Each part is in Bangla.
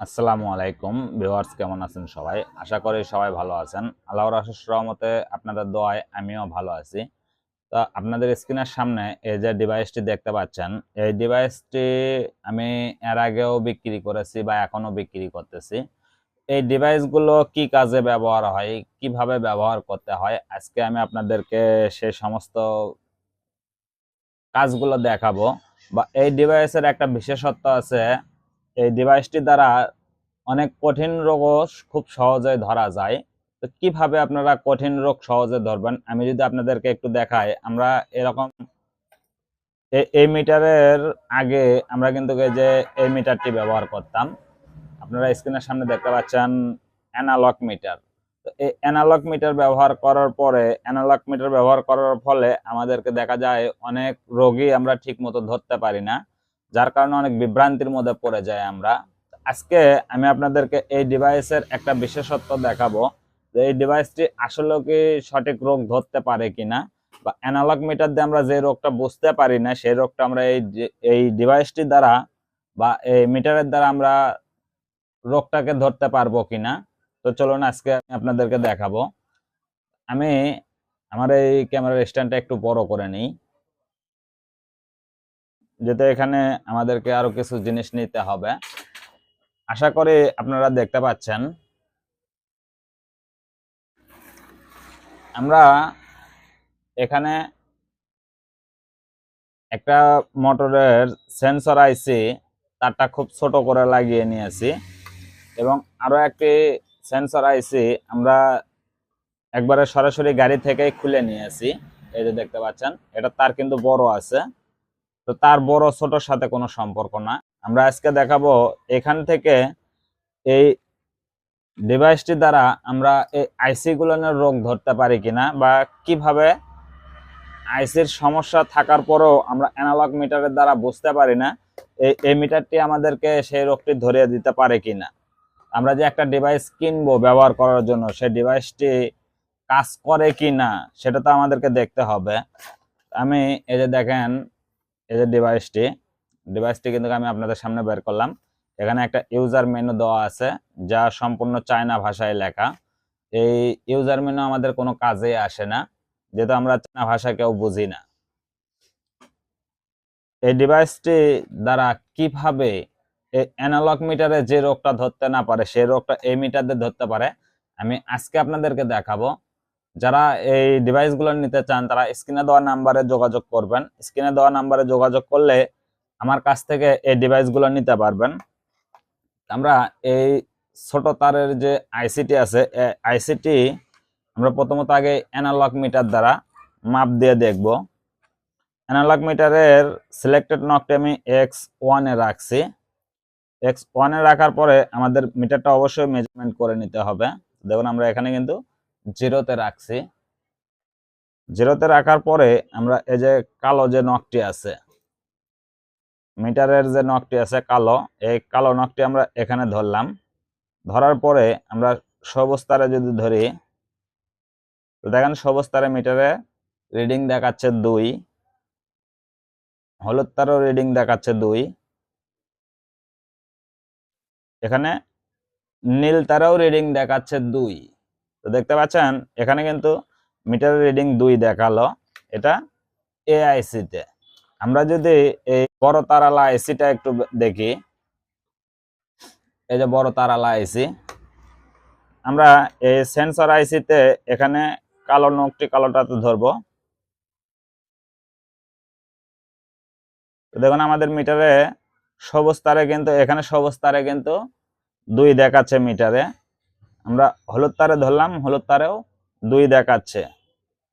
আসসালামু আলাইকুম ভিউয়ার্স, কেমন আছেন সবাই? আশা করি সবাই ভালো আছেন। আল্লাহর আশিস রহমতে আপনাদের দোয়ায় আমিও ভালো আছি। তো আপনাদের স্ক্রিনের সামনে এই যে ডিভাইসটি দেখতে পাচ্ছেন, এই ডিভাইসটি আমি এর আগেও বিক্রি করেছি বা এখনও বিক্রি করতেছি। এই ডিভাইসগুলো কি কাজে ব্যবহার হয়, কীভাবে ব্যবহার করতে হয়, আজকে আমি আপনাদেরকে সে সমস্ত কাজগুলো দেখাবো। বা এই ডিভাইসের একটা বিশেষত্ব আছে এই ডিভাইসটি দ্বারা অনেক কঠিন রোগও খুব সহজে ধরা যায়। তো কীভাবে আপনারা কঠিন রোগ সহজে ধরবেন? আমি যদি আপনাদেরকে একটু দেখাই, আমরা এরকম এই মিটারের আগে আমরা কিন্তু যে, এই মিটারটি ব্যবহার করতাম। আপনারা স্ক্রিনের সামনে দেখতে পাচ্ছেন অ্যানালগ মিটার তো এই অ্যানালগ মিটার ব্যবহার করার পরে অ্যানালগ মিটার ব্যবহার করার ফলে আমাদেরকে দেখা যায় অনেক রোগী আমরা ঠিক মতো ধরতে পারি না। যার কারণে অনেক বিভ্রান্তির মধ্যে পড়ে যাই আমরা। আজকে আমি আপনাদেরকে এই ডিভাইসের একটা বিশেষত্ব দেখাবো যে এই ডিভাইসটি আসলে কি সঠিক রোগ ধরতে পারে কিনা বা অ্যানালগ মিটার দিয়ে আমরা যে রোগটা বুঝতে পারি না, সেই রোগটা আমরা এই এই ডিভাইসটি দ্বারা বা এই মিটারের দ্বারা আমরা রোগটাকে ধরতে পারব কিনা। তো চলুন আজকে আমি আপনাদেরকে দেখাবো। আমি আমার এই ক্যামেরার স্ট্যান্ডটা একটু বড় করে নিই। যেতে এখানে আমাদেরকে আরও কিছু জিনিস নিতে হবে। আশা করি আপনারা দেখতে পাচ্ছেন। আমরা এখানে একটা মোটরের সেন্সর আইসি, তারটা খুব ছোট করে লাগিয়ে নিয়েছি এবং আরও একটি সেন্সর আইসি আমরা একবারে সরাসরি গাড়ি থেকেই খুলে নিয়েছি। এই যে দেখতে পাচ্ছেন, এটা তার কিন্তু বড় আছে। তো তার বড় ছোটর সাথে কোনো সম্পর্ক না। আমরা আজকে দেখাবো এখান থেকে এই ডিভাইসটি দ্বারা আমরা এই আইসি গুলোনের রোগ ধরতে পারি কিনা বা কীভাবে আইসির সমস্যা থাকার পরেও আমরা অ্যানালগ মিটারের দ্বারা বুঝতে পারি না এই এই মিটারটি আমাদেরকে সেই রোগটি ধরিয়ে দিতে পারে কিনা। আমরা যে একটা ডিভাইস কিনবো ব্যবহার করার জন্য, সেই ডিভাইসটি কাজ করে কি না সেটা তো আমাদেরকে দেখতে হবে। আমি এই যে দেখেন যে ডিভাইসটি ডিভাইসটি কিন্তু আমি আপনাদের সামনে বের করলাম। এখানে একটা ইউজার মেনু দেওয়া আছে, যা সম্পূর্ণ চায়না ভাষায় লেখা। এই ইউজার মেনু আমাদের কোনো কাজে আসে না, যেহেতু আমরা চায়না ভাষা কেউ বুঝি না। এই ডিভাইসটি দ্বারা কীভাবে এই অ্যানালগ মিটারে যে রোগটা ধরতে না পারে, সেই রোগটা এই মিটার দিয়ে ধরতে পারে, আমি আজকে আপনাদেরকে দেখাবো। যারা এই ডিভাইসগুলো নিতে চান, তারা স্ক্রিনে দেওয়া নাম্বারে যোগাযোগ করবেন। স্ক্রিনে দেওয়া নাম্বারে যোগাযোগ করলে আমার কাছ থেকে এই ডিভাইসগুলো নিতে পারবেন। আমরা এই ছোট তারের যে আইসিটি আছে আইসিটি আমরা প্রথমত আগে অ্যানালগ মিটার দ্বারা মাপ দিয়ে দেখব। অ্যানালগ মিটারের সিলেক্টেড নকটি আমি এক্স ওয়ানে রাখছি। এক্স ওয়ানে রাখার পরে আমাদের মিটারটা অবশ্যই মেজারমেন্ট করে নিতে হবে। দেখুন, আমরা এখানে কিন্তু জিরোতে রাখছি। জিরোতে রাখার পরে আমরা এই যে কালো যে নখটি আছে, মিটারের যে নখটি আছে কালো, এই কালো নখটি আমরা এখানে ধরলাম। ধরার পরে আমরা সবুজ তারে যদি ধরি দেখেন সবুজ তারে মিটারে রিডিং দেখাচ্ছে দুই, হলুদ তারও রিডিং দেখাচ্ছে দুই। এখানে নীল তারাও রিডিং দেখাচ্ছে দুই। তো দেখতে পাচ্ছেন, এখানে কিন্তু মিটার রিডিং দুই দেখাল। এটা এআইসি তে। আমরা যদি এই বড় তারালা আইসিটা একটু দেখি, এই যে বড় তারালা আইসি আমরা এই সেন্সর আইসিতে এখানে কালো নকটি কালোটাতে ধরবো। দেখুন আমাদের মিটারে সবুজ তারে কিন্তু, এখানে সবুজ তারে কিন্তু দুই দেখাচ্ছে মিটারে আমরা হলুদ তারে ধরলাম, হলুদ তারেও দুই দেখাচ্ছে।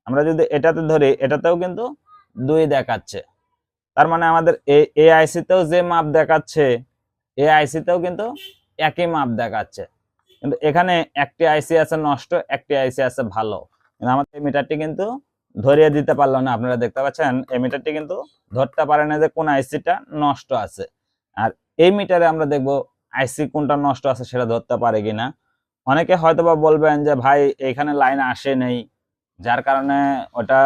আমরা যদি এটাতে ধরি, এটাতেও কিন্তু দুই দেখাচ্ছে। তার মানে আমাদের এই আইসিতেও যে মাপ দেখাচ্ছে এই আইসিতেও কিন্তু একই মাপ দেখাচ্ছে। কিন্তু এখানে একটি আইসি আছে নষ্ট, একটি আইসি আছে ভালো। কিন্তু আমাদের এই মিটারটি কিন্তু ধরিয়ে দিতে পারল না। আপনারা দেখতে পাচ্ছেন, এই মিটারটি কিন্তু ধরতে পারে না যে কোন আইসিটা নষ্ট আছে। আর এই মিটারে আমরা দেখব আইসি কোনটা নষ্ট আছে সেটা ধরতে পারে কিনা। অনেকে হয়তোবা বলবেন যে, ভাই, এখানে লাইন আসে নেই। যার কারণে ওটা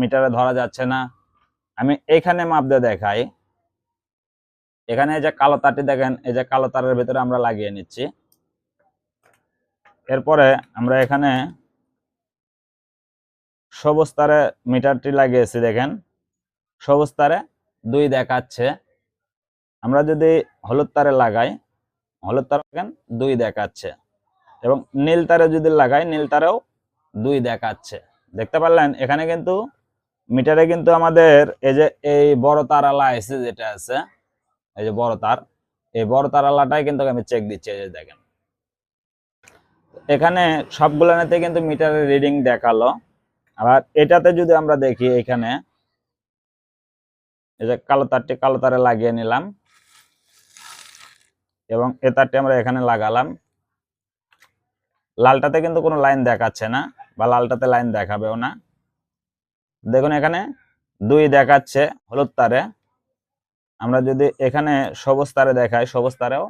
মিটারে ধরা যাচ্ছে না। আমি এখানে মাপ দিয়ে দেখাই। এখানে এই যে কালো তারটি দেখেন, এই যে কালো তারের ভিতরে আমরা লাগিয়ে নিচ্ছি। এরপরে আমরা এখানে সবুজ তারে মিটারটি লাগিয়েছি, দেখেন। সবুজ তারে দুই দেখাচ্ছে। আমরা যদি হলুদ তারে লাগাই, হলুদ তার দেখেন, দুই দেখাচ্ছে। এবং নীল তারে যদি লাগাই, নীল তারেও দুই দেখাচ্ছে। দেখতে পারলেন? এখানে কিন্তু মিটারে কিন্তু আমাদের এই যে এই বড় তারালা আছে যেটা আছে, এই যে বড় তার, এই বড় তারালাটাই কিন্তু আমি চেক দিচ্ছি, এই যে দেখেন। এখানে সবগুলোতে কিন্তু মিটারের রিডিং দেখাল। আবার এটাতে যদি আমরা দেখি এখানে, এই যে কালো তারটি কালো তারে লাগিয়ে নিলাম। এবং এ তারটি আমরা এখানে লাগালাম। লালটাতে কিন্তু কোনো লাইন দেখাচ্ছে না বা লালটাতে লাইন দেখাবেও না। দেখুন এখানে দুই দেখাচ্ছে হলুদ তারে। আমরা যদি এখানে সবুজ তারে দেখাই, সবুজ তারেও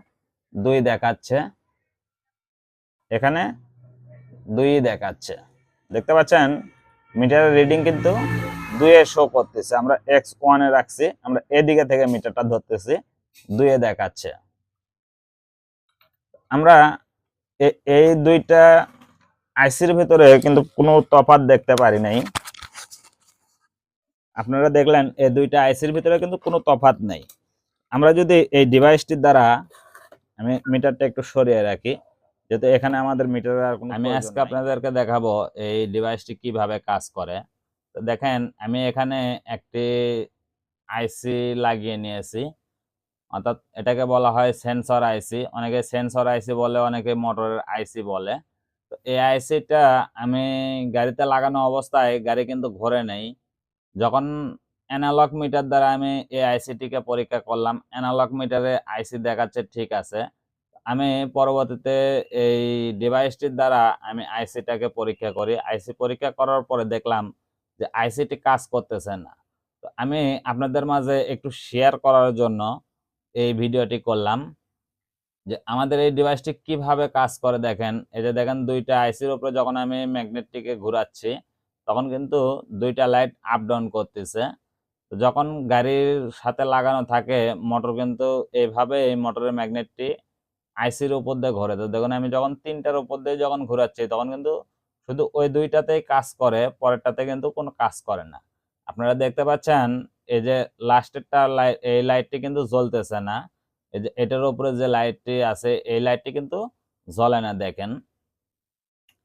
দুই দেখাচ্ছে। এখানে দুই দেখাচ্ছে। দেখতে পাচ্ছেন? মিটারের রিডিং কিন্তু দুইয়ে শো করতেছে। আমরা এক্স ওয়ানে রাখছি, আমরা এদিকে থেকে মিটারটা ধরতেছি, দুইয়ে দেখাচ্ছে। আমরা এই দুইটা আইসির ভিতরে কিন্তু কোনো তফাৎ দেখতে পারি নাই। আপনারা দেখলেন এই দুইটা আইসির ভিতরে কিন্তু কোনো তফাৎ নেই। আমরা যদি এই ডিভাইসটির দ্বারা আমি মিটারটা একটু সরিয়ে রাখি যেহেতু এখানে আমাদের মিটারের আর কোনো আমি আজকে আপনাদেরকে দেখাবো এই ডিভাইসটি কীভাবে কাজ করে। তো দেখেন আমি এখানে একটি আইসি লাগিয়ে নিয়েছি। অর্থাৎ এটাকে বলা হয় সেন্সর আইসি অনেকে সেন্সর আইসি বলে, অনেকে মোটরের আইসি বলে। তো এই আইসিটা আমি গাড়িতে লাগানো অবস্থায় গাড়ি কিন্তু ঘোরে নেই। যখন অ্যানালগ মিটার দ্বারা আমি এই আইসিটিকে পরীক্ষা করলাম অ্যানালগ মিটারে আইসি দেখাচ্ছে, ঠিক আছে। আমি পরবর্তীতে এই ডিভাইসটির দ্বারা আমি আইসিটাকে পরীক্ষা করি। আইসি পরীক্ষা করার পরে দেখলাম যে আইসিটি কাজ করতেছে না। তো আমি আপনাদের মাঝে একটু শেয়ার করার জন্য এই ভিডিওটি করলাম। যে আমাদের এই ডিভাইসটি কীভাবে কাজ করে দেখেন, এই যে দেখেন দুইটা আইসির উপরে যখন আমি ম্যাগনেটটিকে ঘোরাচ্ছি, তখন কিন্তু দুইটা লাইট আপ ডাউন করতেছে। যখন গাড়ির সাথে লাগানো থাকে মোটর কিন্তু এইভাবে এই মোটরের ম্যাগনেটটি আইসির উপর দিয়ে ঘোরে। তো দেখুন, আমি যখন তিনটার উপর দিয়ে যখন ঘোরাচ্ছি, তখন কিন্তু শুধু ওই দুইটাতেই কাজ করে, পরেরটাতে কিন্তু কোনো কাজ করে না। আপনারা দেখতে পাচ্ছেন এই যে লাস্টেরটা লাইট এই লাইটটি কিন্তু জ্বলতেছে না। এই যে এটার উপরে যে লাইটটি আছে, এই লাইটটি কিন্তু জ্বলে না, দেখেন।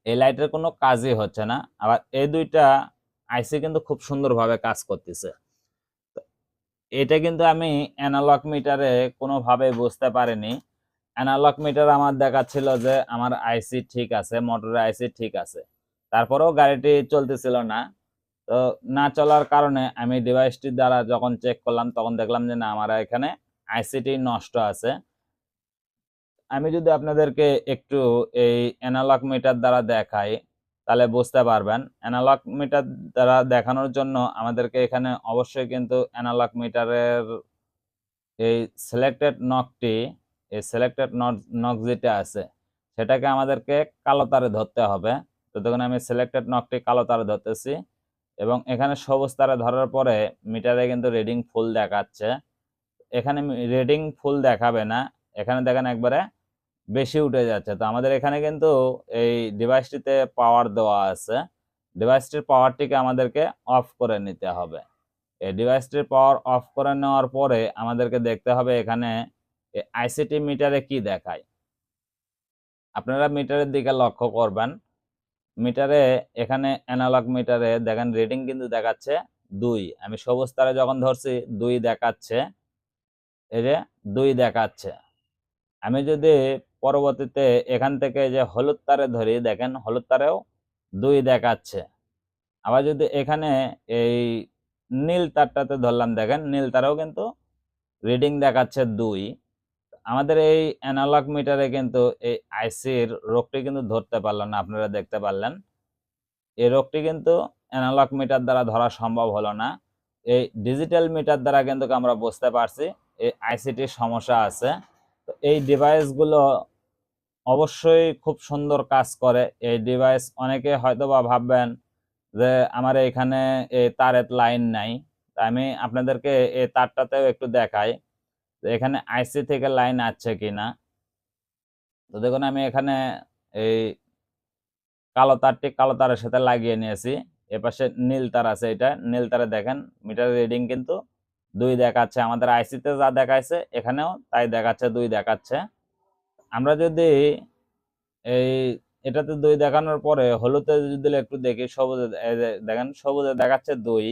এই লাইটের কোনো কাজই হচ্ছে না। আবার এই দুইটা আইসি কিন্তু খুব সুন্দরভাবে কাজ করতেছে। এটা কিন্তু আমি অ্যানালগ মিটারে কোনোভাবে বুঝতে পারিনি। অ্যানালগ মিটার আমার দেখাচ্ছিল যে আমার আইসি ঠিক আছে মোটরের আইসি ঠিক আছে। তারপরেও গাড়িটি চলতেছিল না। তো না চলার কারণে আমি ডিভাইসটির দ্বারা যখন চেক করলাম, তখন দেখলাম যে না, আমার এখানে আইসিটি নষ্ট আছে। আমি যদি আপনাদেরকে একটু এই অ্যানালগ মিটার দ্বারা দেখাই, তাহলে বুঝতে পারবেন। অ্যানালগ মিটার দ্বারা দেখানোর জন্য আমাদেরকে এখানে অবশ্যই কিন্তু অ্যানালগ মিটারের এই সিলেক্টেড নকটি এই সিলেক্টেড নক যেটা আছে, সেটাকে আমাদেরকে কালো তারে ধরতে হবে। তো তখন আমি সিলেক্টেড নকটি কালো তারে ধরতেছি এবং এখানে সবুজ তারে ধরার পরে মিটারে কিন্তু রিডিং ফুল দেখাচ্ছে। এখানে রিডিং ফুল দেখাবে না। এখানে দেখেন একবারে বেশি উঠে যাচ্ছে। তো আমাদের এখানে কিন্তু এই ডিভাইসটিতে পাওয়ার দেওয়া আছে। ডিভাইসটির পাওয়ারটিকে আমাদেরকে অফ করে নিতে হবে। এই ডিভাইসটির পাওয়ার অফ করে নেওয়ার পরে আমাদেরকে দেখতে হবে এখানে আইসিটি মিটারে কি দেখায়। আপনারা মিটারের দিকে লক্ষ্য করবেন। মিটারে, এখানে অ্যানালগ মিটারে, দেখেন রিডিং কিন্তু দেখাচ্ছে দুই। আমি সবুজ তারে যখন ধরছি, দুই দেখাচ্ছে। এই যে দুই দেখাচ্ছে। আমি যদি পরবর্তীতে এখান থেকে যে হলুদ তারে ধরি, দেখেন হলুদ তারেও দুই দেখাচ্ছে। আবার যদি এখানে এই নীল তারটাতে ধরলাম, দেখেন নীল তারেও কিন্তু রিডিং দেখাচ্ছে দুই। আমাদের এই অ্যানালগ মিটারে কিন্তু এই আইসির রোগটি কিন্তু ধরতে পারল না, আপনারা দেখতে পারলেন। এই রোগটি কিন্তু অ্যানালগ মিটার দ্বারা ধরা সম্ভব হলো না। এই ডিজিটাল মিটার দ্বারা কিন্তু আমরা বুঝতে পারছি এই আইসিটির সমস্যা আছে। তো এই ডিভাইসগুলো অবশ্যই খুব সুন্দর কাজ করে। এই ডিভাইস অনেকে হয়তো বা ভাববেন যে আমার এখানে এই তারের লাইন নাই। আমি আপনাদেরকে এই তারটাতেও একটু দেখাই। তো এখানে আইসি থেকে লাইন আছে কিনা? তো দেখুন, আমি এখানে এই কালো তারটি কালো তারের সাথে লাগিয়ে নিয়েছি। এপাশে নীল তার আছে এটা। নীল তারে দেখেন, মিটার রিডিং কিন্তু দুই দেখাচ্ছে। আমাদের আইসিতে যা দেখাচ্ছে এখানেও তাই দেখাচ্ছে, দুই দেখাচ্ছে। আমরা যদি এই এটাতে দুই দেখানোর পরে হলুদে যদি একটু দেখি, সবুজে দেখেন, সবুজে দেখাচ্ছে দুই।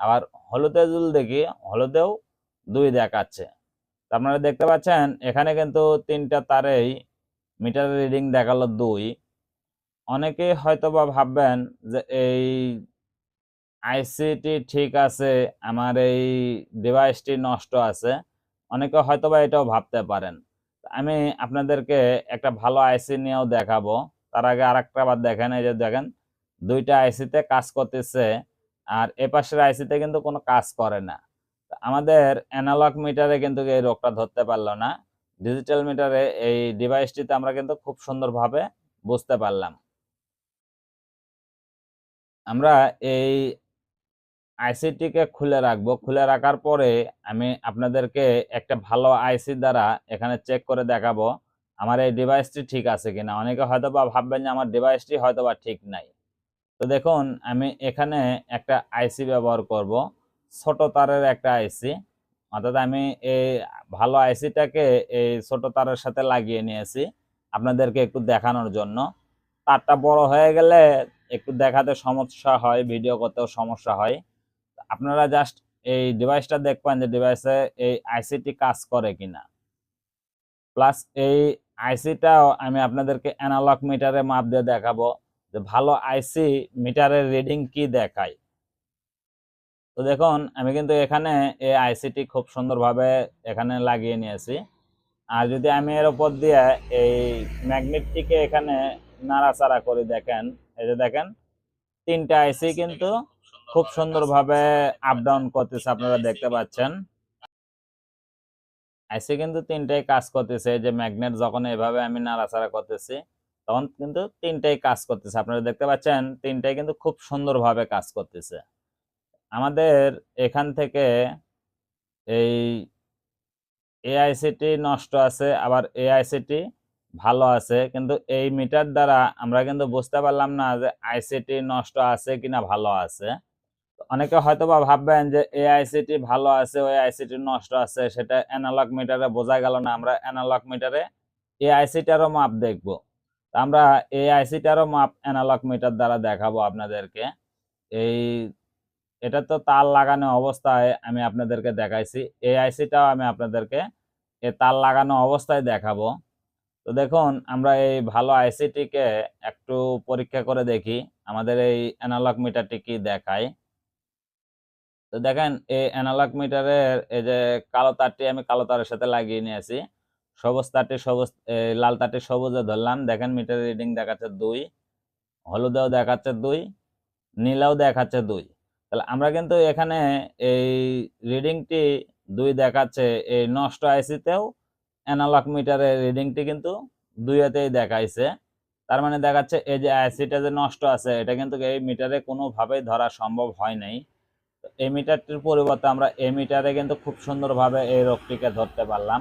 আবার হলুদে যদি দেখি, হলুদেও দুই দেখাচ্ছে। আপনারা দেখতে পাচ্ছেন, এখানে কিন্তু তিনটা তারেই মিটার রিডিং দেখাল দুই। অনেকে হয়তো বা ভাববেন যে এই আইসিটি ঠিক আছে, আমার এই ডিভাইসটি নষ্ট আছে। অনেকে হয়তো বা এটাও ভাবতে পারেন। আমি আপনাদেরকে একটা ভালো আইসি নিয়েও দেখাবো। তার আগে আর একটা বার দেখেন, এই যে দেখেন, দুইটা আইসিতে কাজ করতেছে, আর এ পাশের আইসিতে কিন্তু কোনো কাজ করে না। আমাদের অ্যানালগ মিটারে কিন্তু এই রোগটা ধরতে পারল না। ডিজিটাল মিটারে এই ডিভাইসটিতে আমরা কিন্তু খুব সুন্দরভাবে বুঝতে পারলাম। আমরা এই আইসিটিকে খুলে রাখব। খুলে রাখার পরে আমি আপনাদেরকে একটা ভালো আইসি দ্বারা এখানে চেক করে দেখাবো, আমার এই ডিভাইসটি ঠিক আছে কিনা। অনেকে হয়তো বা ভাববেন যে আমার ডিভাইসটি হয়তো বা ঠিক নাই। তো দেখুন, আমি এখানে একটা আইসি ব্যবহার করব। ছোট তারের একটা আইসি অর্থাৎ আমি এই ভালো আইসিটাকে এই ছোট তারের সাথে লাগিয়ে নিয়েছি আপনাদেরকে একটু দেখানোর জন্য। তারটা বড় হয়ে গেলে একটু দেখাতে সমস্যা হয়, ভিডিও করতেও সমস্যা হয়। আপনারা জাস্ট এই ডিভাইসটা দেখবেন যে ডিভাইসে এই আইসিটি কাজ করে কিনা। প্লাস এই আইসিটাও আমি আপনাদেরকে অ্যানালগ মিটারে মাপ দিয়ে দেখাবো যে ভালো আইসি মিটারের রিডিং কি দেখায়। তো দেখুন আমি কিন্তু এখানে এই আইসিটি খুব সুন্দরভাবে এখানে লাগিয়ে নিয়েছি। আর যদি আমি এর উপর দিয়ে এই ম্যাগনেটটিকে এখানে নাড়াচাড়া করে দেখেন এই যে দেখেন তিনটা আইসি কিন্তু খুব সুন্দরভাবে আপ ডাউন করতেছে আপনারা দেখতে পাচ্ছেন। আইসি কিন্তু তিনটাই কাজ করতেছে যে ম্যাগনেট যখন এভাবে আমি নাড়াচাড়া করতেছি তখন কিন্তু তিনটাই কাজ করতেছে। আপনারা দেখতে পাচ্ছেন তিনটাই কিন্তু খুব সুন্দরভাবে কাজ করতেছে। আমাদের এখান থেকে এই এআইসিটি নষ্ট আছে, আবার এআইসিটি ভালো আছে, কিন্তু এই মিটার দ্বারা আমরা কিন্তু বুঝতে পারলাম না যে আইসিটি নষ্ট আছে কিনা ভালো আছে। অনেকে হয়তো বা ভাববেন যে এই আইসিটি ভালো আছে ওই আইসিটি নষ্ট আছে, সেটা অ্যানালগ মিটারে বোঝা গেল না, আমরা অ্যানালগ মিটারে এই আইসিটারও মাপ দেখব। আমরা এই আইসিটারও মাপ অ্যানালগ মিটার দ্বারা দেখাবো আপনাদেরকে। এই এটা তো তার লাগানো অবস্থায় আমি আপনাদেরকে দেখাইছি। এই আইসিটাও আমি আপনাদেরকে এই তার লাগানো অবস্থায় দেখাবো। তো দেখুন, আমরা এই ভালো আইসিটিকে একটু পরীক্ষা করে দেখি। আমাদের এই অ্যানালগ মিটারটি কি দেখায়? তো দেখেন, এই অ্যানালগ মিটারের এই যে কালো তারটি আমি কালো তারের সাথে লাগিয়ে নিয়েছি। সবুজ তারটি সবুজ লাল তারটি সবুজে ধরলাম। দেখেন মিটার রিডিং দেখাচ্ছে দুই, হলুদেও দেখাচ্ছে দুই, নীলাও দেখাচ্ছে দুই। তাহলে আমরা কিন্তু এখানে এই রিডিংটি দুই দেখাচ্ছে, এই নষ্ট আইসিতেও অ্যানালগ মিটারের রিডিংটি কিন্তু দুইয়েতেই দেখাইছে। তার মানে দেখাচ্ছে এই যে আইসিটা যে নষ্ট আছে, এটা কিন্তু এই মিটারে কোনোভাবেই ধরা সম্ভব হয় নাই। এই মিটারটির পরিবর্তে আমরা এই মিটারে কিন্তু খুব সুন্দরভাবে এই রোগটিকে ধরতে পারলাম।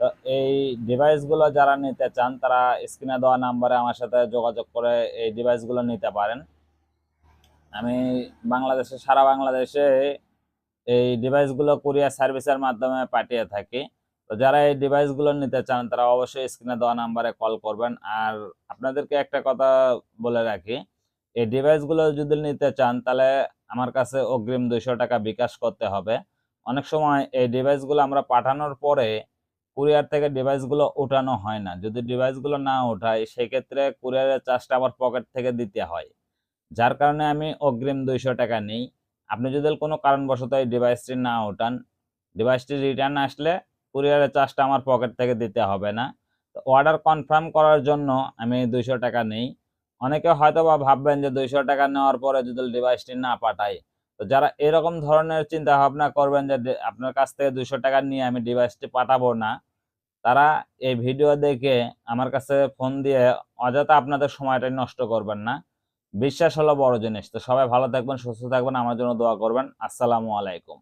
তো এই ডিভাইসগুলো যারা নিতে চান, তারা স্ক্রিনে দেওয়া নাম্বারে আমার সাথে যোগাযোগ করে এই ডিভাইসগুলো নিতে পারেন। আমি বাংলাদেশে, সারা বাংলাদেশে এই ডিভাইসগুলো কুরিয়ার সার্ভিসের মাধ্যমে পাঠিয়ে থাকি। তো যারা এই ডিভাইসগুলো নিতে চান, তারা অবশ্যই স্ক্রিনে দেওয়া নাম্বারে কল করবেন। আর আপনাদেরকে একটা কথা বলে রাখি, এই ডিভাইসগুলো যদি নিতে চান, তাহলে আমার কাছে অগ্রিম দুইশো টাকা বিকাশ করতে হবে। অনেক সময় এই ডিভাইসগুলো আমরা পাঠানোর পরে কুরিয়ার থেকে ডিভাইসগুলো ওঠানো হয় না। যদি ডিভাইসগুলো না ওঠায়, সেক্ষেত্রে কুরিয়ারের চার্জটা আবার পকেট থেকে দিতে হয়। যার কারণে আমি অগ্রিম দুইশো টাকা নিই। আপনি যদি কোনো কারণবশত এই ডিভাইসটি না ওঠান ডিভাইসটি রিটার্ন আসলে কুরিয়ারের চার্জটা আমার পকেট থেকে দিতে হবে না। তো অর্ডার কনফার্ম করার জন্য আমি দুইশো টাকা নিই। অনেকে হয়তো বা ভাববেন যে দুইশো টাকা নেওয়ার পরে যদি ডিভাইসটি না পাঠাই তো যারা এরকম ধরনের চিন্তা ভাবনা করবেন যে আপনার কাছ থেকে দুইশো টাকা নিয়ে আমি ডিভাইসটি পাঠাবো না, তারা এই ভিডিও দেখে আমার কাছে ফোন দিয়ে অযথা আপনাদের সময়টা নষ্ট করবেন না। বিশ্বাস হলো বড় জিনিস। তো সবাই ভালো থাকবেন, সুস্থ থাকবেন, আমার জন্য দোয়া করবেন। আসসালামু আলাইকুম।